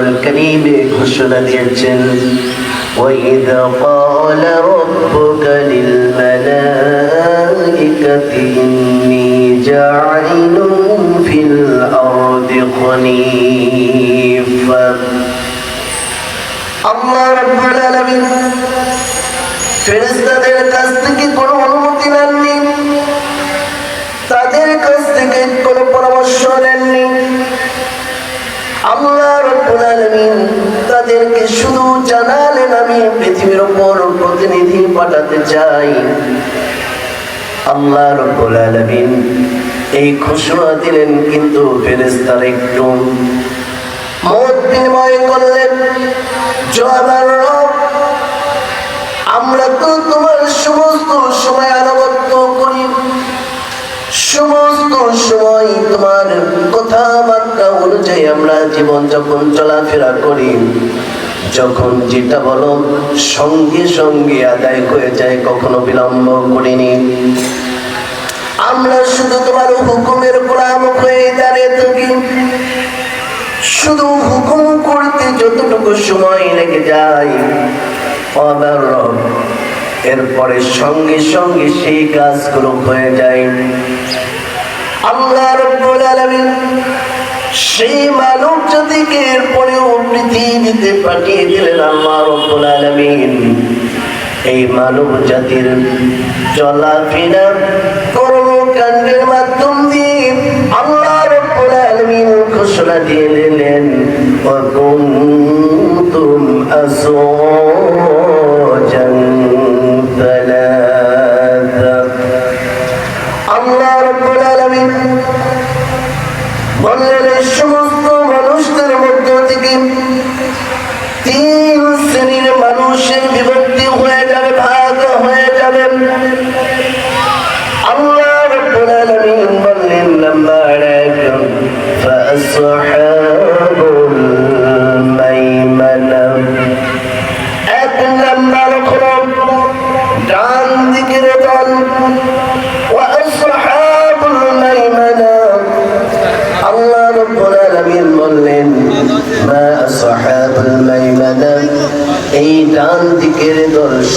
الكريم حسنة الجن وإذا قال ربك للملائكة إني جاعل في الأرض خليفة الله رب العالمين فرستة الكاستك قرآن শুধু জানালেন আমি পৃথিবীর উপর প্রতিনিধি পাঠাতে চাই। আল্লাহ রাব্বুল আলামিন এই ঘোষণা দিলেন, কিন্তু একটু মত বিনিময় করলেন। আমরা তো তোমার সমস্ত সময় আনুগত্য করি। সমস্ত সময় তোমার কথাবার্তা অনুযায়ী আমরা জীবন যখন চলাফেরা করি। যখন যেটা বলো, সঙ্গে সঙ্গে আদায় হয়ে যায়, কখনো বিলম্ব করিনি। আমরা শুধু তোমার হুকুমের গোলাম হয়ে দাঁড়িয়ে থাকি। শুধু হুকুম করতে যতটুকু সময় লেগে যায় এরপরে সঙ্গে সঙ্গে সেই কাজগুলো হয়ে যায়। আল্লাহ রব্বুল আলামিন সেই মানব জাতিকে এরপরেও পৃথিবীতে পাঠিয়ে দিলেন আল্লাহ রব্বুল আলামিন এই মানব জাতির চলাফেরা কর্মকাণ্ডের মাধ্যম দিয়ে আল্লাহ রব্বুল আলামিন ঘোষণা দিয়ে দিলেন وكنتم أزواجا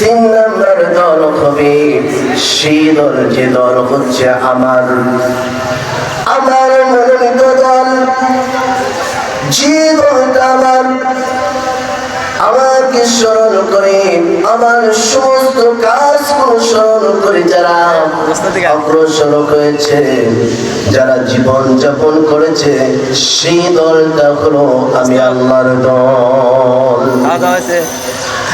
তিন নম্বর দল হবে সেই দল যে দল হচ্ছে আমার। আমার মনোনীত দল যে দলটা আমার। আমাকে স্মরণ করে, আমার সমস্ত কাজ স্মরণ করে যারা অগ্রসর হয়েছে, যারা জীবন যাপন করেছে, সেই দলটা হলো আমি আল্লাহর দল।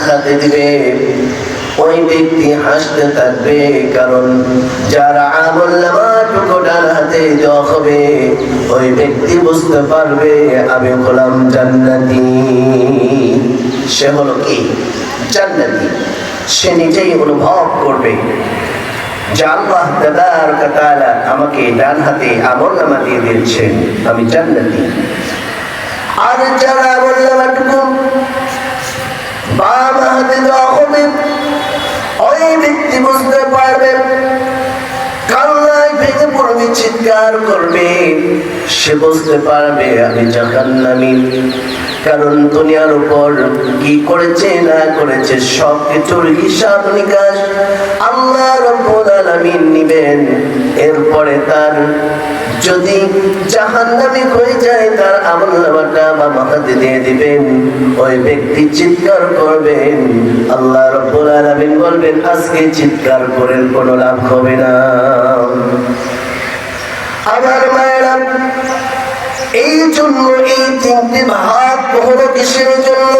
ডান হাতে দিবে ওই ব্যক্তি হাসতে থাকবে, কারণ যার আমল নামাটুকু ডান হাতে দেওয়া হবে, ওই ব্যক্তি বুঝতে পারবে, আমি হলাম জান্নাতি। সে হলো কি? জান্নাতি। সে নিজেই অনুভব করবে আমাকে ডান হাতে আমল নামা দিয়ে দিয়েছেন, আমি জান্নাতি। আর যারা আমল নামাটুকু ওই ব্যক্তি বুঝতে পারবে কান্নায় ভেঙে পড়বে, চিৎকার করবে, সে বুঝতে পারবে আমি জাহান্নামি। কারণ দুনিয়ার উপর কি করেছে, না করেছে সব কিছুর হিসাব নিকাশ আল্লাহ রব্বুল আলামিন নিবেন। এরপরে তার যদি জাহান্নামী হয়ে যায়, তার আমল নামাটা বাবা হাতে দিয়ে দিবেন। ওই ব্যক্তি চিৎকার করবেন। আল্লাহ রব্বুল আলামিন বলবেন, আজকে চিৎকার করেন কোনো লাভ হবে না। আমার মায়েরা, এই জন্য এই তিনটি ভাগ হলো কিসের জন্য?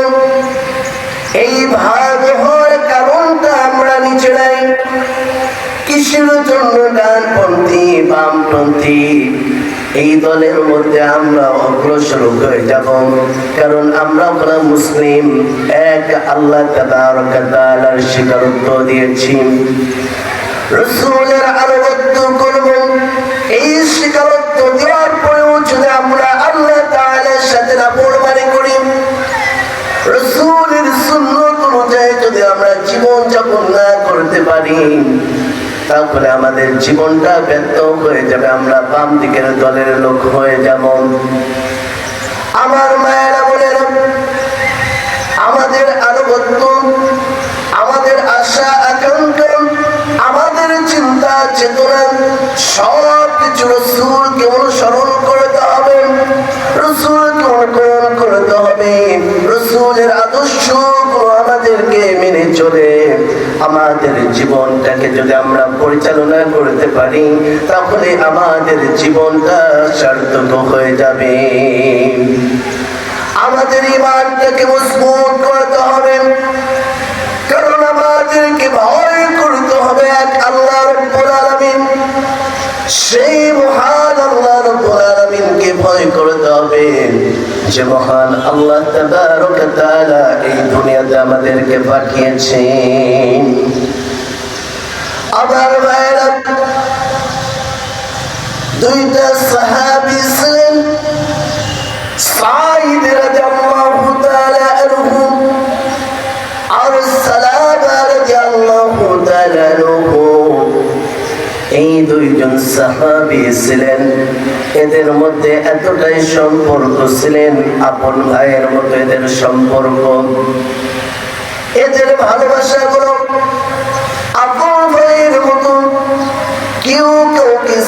এই ভাগ হওয়ার কারণটা আমরা নিজেরাই। কিসের জন্য ডানপন্থী বামপন্থী এই দলের মধ্যে আমরা অগ্রসর হয়ে যাব। কারণ আমরা হলাম মুসলিম, এক আল্লাহ তাআলার স্বীকারোক্ত দিয়েছি। রসুলের আনুগত্য করব। এই স্বীকারোক্ত দেওয়ার পরেও যদি আমরা আল্লাহ তাআলার সাথে নাফরমানি করি, রসুলের সুন্নত অনুযায়ী যদি আমরা জীবন যাপন না করতে পারি তাহলে আমাদের জীবনটা ব্যর্থ হয়ে যাবে, আমরা বাম দিকের দলের লোক হয়ে যাব। আমার মায়েরা বলেন, আমাদের আনুগত্য, আমাদের আশা, আকাঙ্ক্ষা, আমাদের চিন্তা, চেতনা, সব কিছু রসুলকে অনুসরণ করতে হবে, রসুলকে অনুকরণ করতে হবে। রসুলের আদর্শ আমাদেরকে মেনে চলে। আমাদের জীবনটাকে যদি আমরা পরিচালনা করতে পারি, তাহলে আমাদের জীবনটা সার্থক হয়ে যাবে। আমাদের ইমানটাকে মজবুত করতে হবে, কারণ আমাদেরকে ভয় করতে হবে এক আল্লাহ রব্বুল সেই মহান আল্লাহ রব্বুল ভয় করতে হবে, যে মহান আল্লাহ তাবারক এই দুনিয়াতে আমাদেরকে পাঠিয়েছেন। আমার দুইটা সাহাবী ছিলেন। সাঈদ রাদিয়াল্লাহু তাআলা আর সালাবা রাদিয়াল্লাহু তাআলা এই দুইজন সাহাবী ছিলেন। এদের মধ্যে এতটাই সম্পর্ক ছিলেন, আপন ভাইয়ের মতো এদের সম্পর্ক। এদের ভালোবাসা গুলো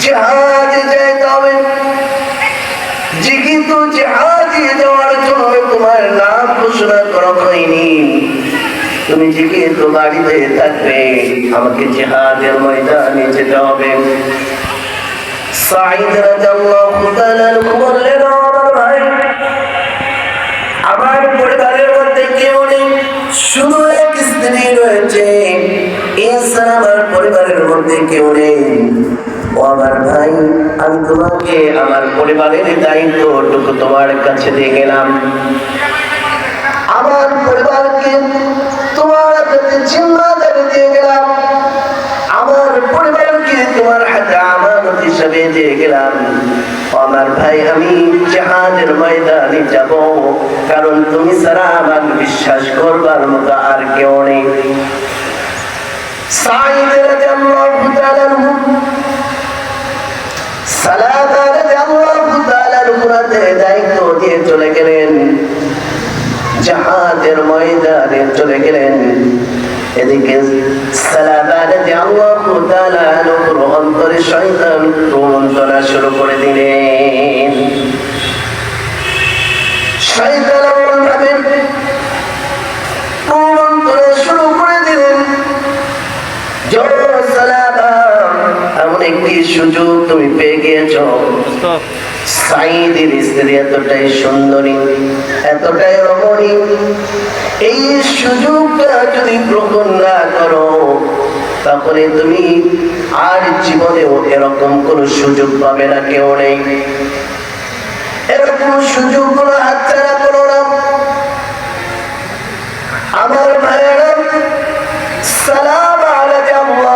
জিহাদে যেতে হবে যেহেতু জিহাদে যাওয়ার তোমার নাম ঘোষণা করা হয়নি। তুমি যেহেতু বাড়িতে আমাকে জিহাদের ময়দানে যেতে হবে। সাঈদ রাদিয়াল্লাহু ভাই, আমার পরিবারের মধ্যে কেউ স্ত্রী রয়েছে। এছাড়া আমার পরিবারের মধ্যে কেউ নেই। ও আমার ভাই আমি তোমাকে, আমার পরিবারের তোমার কাছে দিয়ে গেলাম। আমার পরিবারকে তোমার আমার পরিবারকে তোমার আমার ভাই, আমি জাহাজের ময়দানে যাব, কারণ তুমি ছাড়া আমার বিশ্বাস করবার মতো আর কেউ নেই। হাতে দায়িত্ব দিয়ে চলে গেলেন। এদিকে সালামা রাদিয়াল্লাহু তাআলা আনহুর অন্তরে শয়তান প্রমন্ত্রণা শুরু করে দিলেন। শয়তান এমন ভাবে প্রমন্ত্রণা শুরু করে দিলেন জোর সালামা এমন একটি সুযোগ তুমি পেয়ে গিয়েছো. সাইদের স্ত্রী এতটাই সুন্দরী এতটাই রমণী। এই সুযোগটা যদি গ্রহণ না করো তুমি আর জীবনেও এরকম কোন সুযোগ পাবে না কেউ নেই। এরকম সুযোগগুলো হাতছাড়া করো না। আমার ভাইয়েরা সালাম আনকুর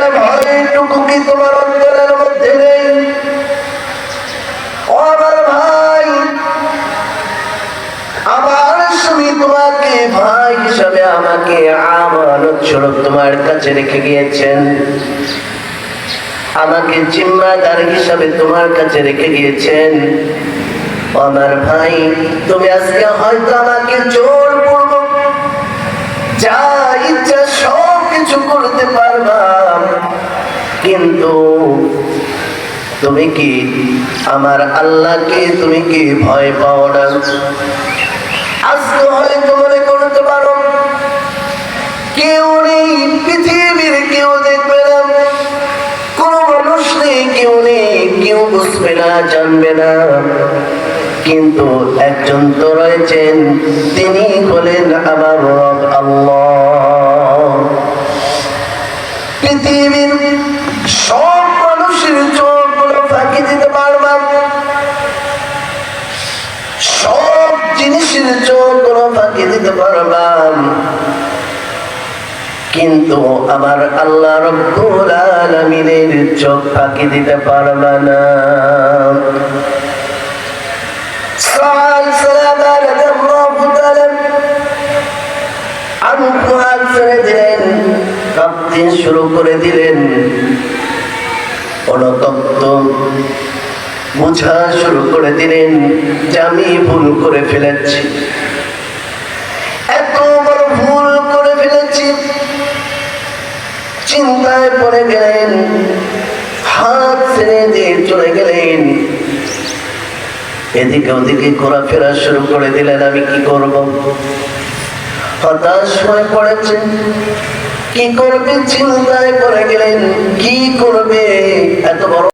তোমাকে ভাই হিসাবে আমাকে আমানত স্বরূপ তোমার কাছে রেখে গিয়েছেন। আমাকে জিম্মাদার হিসাবে তোমার কাছে রেখে গিয়েছেন। আমার ভাই, তুমি আজকে হয়তো আমাকে জোর করব যা ইচ্ছা সব কিছু করতে পারবা, কিন্তু তুমি কি আমার আল্লাহকে তুমি কি ভয় পাও না? করতে পারো। কেউ নেই পৃথিবীর, কেউ কোন মানুষ নেই, কেউ নেই, কেউ বুঝবে না, জানবে না। কিন্তু একজন তো রয়েছেন, তিনি হলেন আমার রব আল্লাহ পৃথিবীর সব মানুষের চোখগুলো ফাঁকি দিতে পারবাম সব জিনিসের চোখগুলো ফাঁকি দিতে পারবাম আমার আল্লাহ রব্বুল আলামিনের চোখ ফাঁকি দিতে পারবা না। সাল সালাম কাঁপতে শুরু করে দিলেন। অনতপ্ত বোঝা শুরু করে দিলেন যে আমি ভুল করে ফেলেছি এত বড় ভুল করে ফেলেছি চিন্তায় পড়ে গেলেন, হাত ছেড়ে দিয়ে চলে গেলেন। এদিকে ওদিকে ঘোরাফেরা শুরু করে দিলেন, আমি কি করব? হতাশ হয়ে পড়েছে কি করবে চিন্তায় পড়ে গেলেন, কি করবে? এত বড়